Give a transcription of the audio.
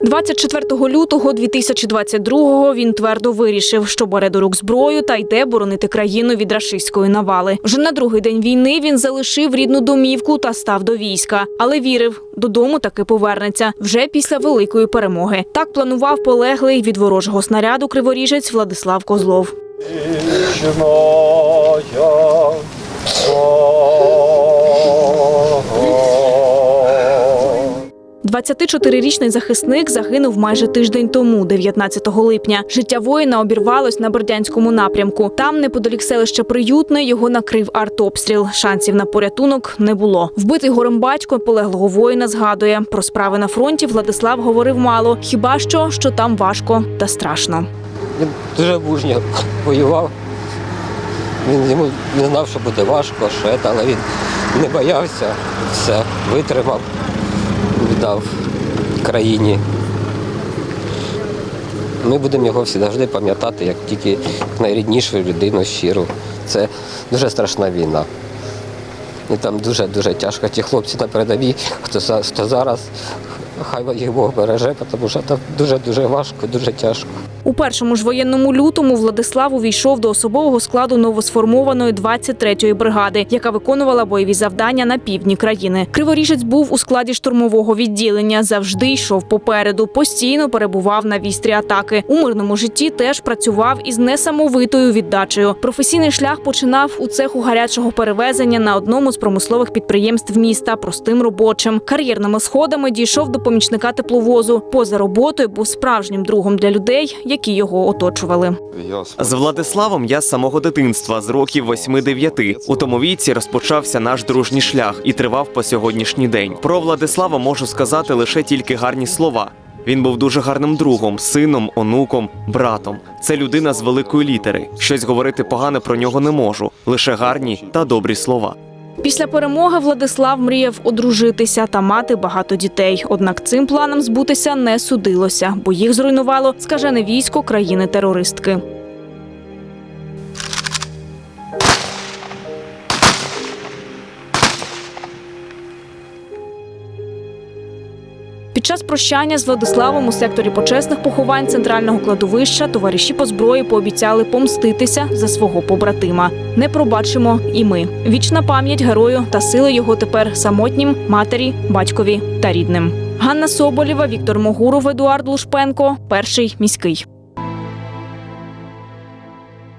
24 лютого 2022-го він твердо вирішив, що бере до рук зброю та йде боронити країну від рашистської навали. Вже на другий день війни він залишив рідну домівку та став до війська, але вірив, додому таки повернеться вже після великої перемоги. Так планував полеглий від ворожого снаряду криворіжець Владислав Козлов. 24-річний захисник загинув майже тиждень тому, 19 липня. Життя воїна обірвалось на Бердянському напрямку. Там, неподалік селища Приютне, його накрив артобстріл. Шансів на порятунок не було. Вбитий горем батько полеглого воїна згадує про справи на фронті. Владислав говорив мало, хіба що, що там важко та страшно. Він дуже мужньо воював. Він йому не знав, що буде важко, що це, але він не боявся, все витримав, віддав країні. Ми будемо його всі завжди пам'ятати, як тільки найріднішу людину щиру. Це дуже страшна війна. І там дуже-дуже тяжко. Ті хлопці на передовій, хто, хто зараз, хай їх Бог береже, тому що там дуже-дуже важко, дуже тяжко. У першому ж воєнному лютому Владислав увійшов до особового складу новосформованої 23-ї бригади, яка виконувала бойові завдання на півдні країни. Криворіжець був у складі штурмового відділення, завжди йшов попереду, постійно перебував на вістрі атаки. У мирному житті теж працював із несамовитою віддачею. Професійний шлях починав у цеху гарячого перевезення на одному з промислових підприємств міста простим робочим. Кар'єрними сходами дійшов до помічника тепловозу. Поза роботою був справжнім другом для людей, які його оточували. З Владиславом я з самого дитинства, з років 8-9. У тому віці розпочався наш дружній шлях і тривав по сьогоднішній день. Про Владислава можу сказати лише тільки гарні слова. Він був дуже гарним другом, сином, онуком, братом. Це людина з великої літери. Щось говорити погане про нього не можу. Лише гарні та добрі слова. Після перемоги Владислав мріяв одружитися та мати багато дітей. Однак цим планам збутися не судилося, бо їх зруйнувало скажене військо країни-терористки. Під час прощання з Владиславом у секторі почесних поховань центрального кладовища товариші по зброї пообіцяли помститися за свого побратима. Не пробачимо і ми. Вічна пам'ять герою та сили його тепер самотнім матері, батькові та рідним. Ганна Соболєва, Віктор Могуров, Едуард Лушпенко. Перший міський.